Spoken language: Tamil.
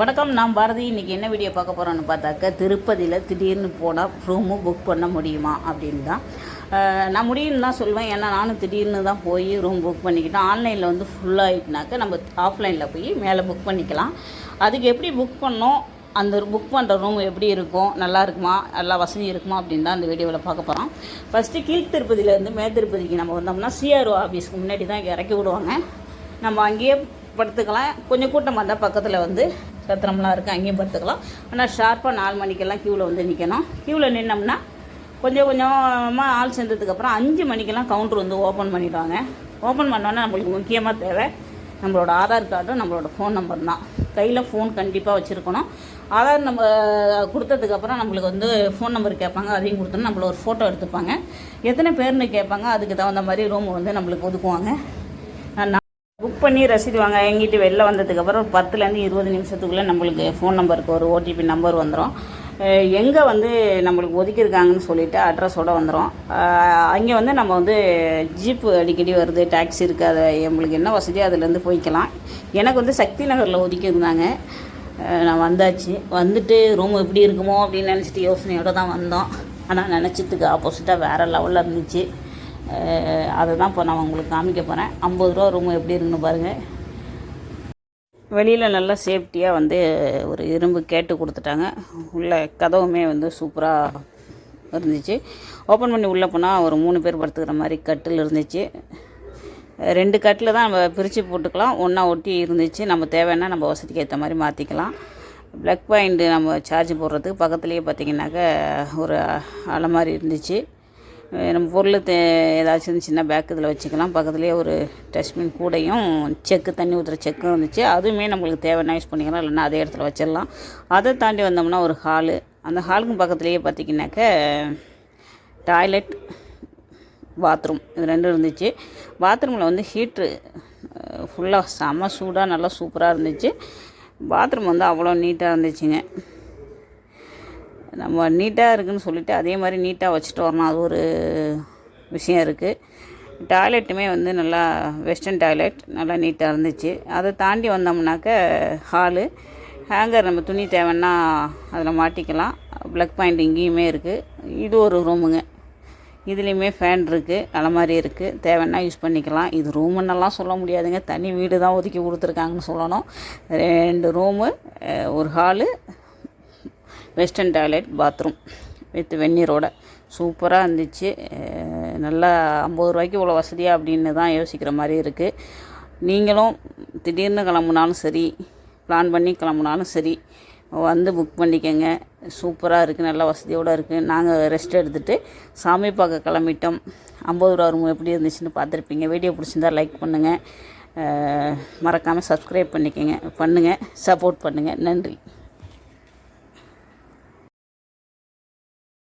வணக்கம் நான் பாரதி. இன்றைக்கி என்ன வீடியோ பார்க்க போகிறோன்னு பார்த்தாக்க திருப்பதியில் திடீர்னு போனால் ரூமு புக் பண்ண முடியுமா அப்படின்னு தான். நான் முடியும்னு தான் சொல்வேன். ஏன்னா நானும் திடீர்னு தான் போய் ரூம் புக் பண்ணிக்கிட்டேன். ஆன்லைனில் வந்து ஃபுல்லாகிட்டுனாக்க நம்ம ஆஃப்லைனில் போய் மேலே புக் பண்ணிக்கலாம். அதுக்கு எப்படி புக் பண்ணோம்? அந்த புக் பண்ணுற ரூம் எப்படி இருக்கும்? நல்லா இருக்குமா? நல்லா வசதி இருக்குமா? அப்படின்னு தான் அந்த வீடியோவில் பார்க்க போகிறோம் ஃபஸ்ட்டு கீழ் திருப்பதியிலேருந்து மே திருப்பதிக்கு நம்ம வந்தோம்னா சிஆர்ஓ ஆஃபீஸ்க்கு முன்னாடி தான் இறக்கி விடுவாங்க. நம்ம அங்கேயே படுத்துக்கலாம். கொஞ்சம் கூட்டம் வந்தால் பக்கத்தில் வந்து சத்திரம்லாம் இருக்குது அங்கேயும் படுத்துக்கலாம். ஆனால் ஷார்ப்பாக நாலு மணிக்கெல்லாம் க்யூவில் வந்து நிற்கணும் க்யூவில் நின்னோம்னா கொஞ்சம் கொஞ்சமாக ஆள் சேர்ந்ததுக்கப்புறம் அஞ்சு மணிக்கெல்லாம் கவுண்டர் வந்து ஓப்பன் பண்ணிடுவாங்க. ஓப்பன் பண்ணோன்னே நம்மளுக்கு முக்கியமாக தேவை நம்மளோட ஆதார் கார்டும் நம்மளோட ஃபோன் நம்பர் தான். கையில் ஃபோன் கண்டிப்பாக வச்சுருக்கணும். ஆதார் நம்ம கொடுத்ததுக்கப்புறம் நம்மளுக்கு வந்து ஃபோன் நம்பர் கேட்பாங்க அதையும் கொடுத்தோன்னா நம்மள ஒரு ஃபோட்டோ எடுத்துப்பாங்க. எத்தனை பேர்னு கேட்பாங்க அதுக்கு தகுந்த மாதிரி ரூம் வந்து நம்மளுக்கு ஒதுக்குவாங்க. புக் பண்ணி ரசீது வாங்க. எங்கிட்ட வெளில வந்ததுக்கப்புறம் பத்துலேருந்து இருபது நிமிஷத்துக்குள்ளே நம்மளுக்கு ஃபோன் நம்பருக்கு ஒரு ஓடிபி நம்பர் வந்துடும் எங்கே வந்து நம்மளுக்கு ஒதுக்கியிருக்காங்கன்னு சொல்லிவிட்டு அட்ரஸோடு வந்துடும் அங்கே வந்து நம்ம வந்து ஜீப்பு அடிக்கடி வருது டாக்ஸி இருக்குது அதை நம்மளுக்கு என்ன வசதியோ அதுலேருந்து போய்க்கலாம். எனக்கு வந்து சக்தி நகரில் ஒதுக்கியிருந்தாங்க நான் வந்தாச்சு. வந்துட்டு ரூம் எப்படி இருக்குமோ அப்படின்னு நினச்சிட்டு யோசனையோடு தான் வந்தோம். ஆனால் நினச்சதுக்கு ஆப்போசிட்டாக வேறு லெவலில் இருந்துச்சு. அதை தான் இப்போ நான் உங்களுக்கு காமிக்க போகிறேன் ஐம்பது ரூபா ரூம் எப்படி இருக்குன்னு பாருங்கள் வெளியில் நல்லா சேஃப்டியாக வந்து ஒரு இரும்பு கேட்டு கொடுத்துட்டாங்க. உள்ள கதவுமே வந்து சூப்பராக இருந்துச்சு. ஓப்பன் பண்ணி உள்ளே போனால் ஒரு மூணு பேர் படுத்துக்கிற மாதிரி கட்டில் இருந்துச்சு. ரெண்டு கட்டில் தான் நம்ம பிரித்து போட்டுக்கலாம். ஒன்றா ஒட்டி இருந்துச்சு. நம்ம தேவைன்னா நம்ம வசதிக்கு ஏற்ற மாதிரி மாற்றிக்கலாம் ப்ளக் பாயிண்ட்டு நம்ம சார்ஜ் போடுறதுக்கு பக்கத்துலேயே பார்த்திங்கனாக்க ஒரு அலமாரி இருந்துச்சு. நம்ம பொருள் தே ஏதாச்சும் சின்ன பேக் இதில் வச்சுக்கலாம். பக்கத்துலேயே ஒரு டஸ்ட்பின் கூடையும் செக்கு தண்ணி ஊற்றுற செக்கும் இருந்துச்சு. அதுவுமே நம்மளுக்கு தேவைன்னா யூஸ் பண்ணிக்கலாம். இல்லைன்னா அதே இடத்துல வச்சிடலாம். அதை தாண்டி வந்தோம்னா ஒரு ஹாலு அந்த ஹாலுக்கும் பக்கத்துலேயே பார்த்திங்கனாக்க டாய்லெட் பாத்ரூம் இது ரெண்டும் இருந்துச்சு. பாத்ரூமில் வந்து ஹீட்ரு ஃபுல்லாக செம சூடாக நல்லா சூப்பராக இருந்துச்சு. பாத்ரூம் வந்து அவ்வளோ நீட்டாக இருந்துச்சுங்க. நம்ம நீட்டாக இருக்குன்னு சொல்லிட்டு அதே மாதிரி நீட்டாக வச்சுட்டு வரணும். அது ஒரு விஷயம் இருக்குது டாய்லெட்டுமே வந்து நல்லா வெஸ்டர்ன் டாய்லெட் நல்லா நீட்டாக இருந்துச்சு. அதை தாண்டி வந்தோம்னாக்க ஹாலு ஹேங்கர் நம்ம துணி தேவைன்னா அதில் மாட்டிக்கலாம். ப்ளக் பாயிண்ட் இங்கேயுமே இருக்குது இது ஒரு ரூமுங்க இதுலேயுமே ஃபேன் இருக்குது அலமாரி இருக்குது தேவைன்னா யூஸ் பண்ணிக்கலாம். இது ரூமுன்னெல்லாம் சொல்ல முடியாதுங்க. தனி வீடு தான் ஒதுக்கி கொடுத்துருக்காங்கன்னு சொல்லணும். ரெண்டு ரூமு ஒரு hall western toilet bathroom with வெந்நீரோட சூப்பராக இருந்துச்சு. நல்லா ஐம்பது ரூபாய்க்கு இவ்வளோ வசதியாக அப்படின்னு தான் யோசிக்கிற மாதிரி இருக்குது நீங்களும் திடீர்னு கிளம்புனாலும் சரி பிளான் பண்ணி கிளம்புனாலும் சரி வந்து புக் பண்ணிக்கோங்க. சூப்பராக இருக்குது நல்ல வசதியோடு இருக்குது நாங்கள் ரெஸ்ட் எடுத்துகிட்டு சாமி பார்க்க கிளம்பிட்டோம். ஐம்பது ரூபா ரூம் எப்படி இருந்துச்சுன்னு பார்த்துருப்பீங்க. வீடியோ பிடிச்சிருந்தா லைக் பண்ணுங்கள் மறக்காமல் சப்ஸ்கிரைப் பண்ணிக்கோங்க. பண்ணுங்கள் சப்போர்ட் பண்ணுங்கள் நன்றி.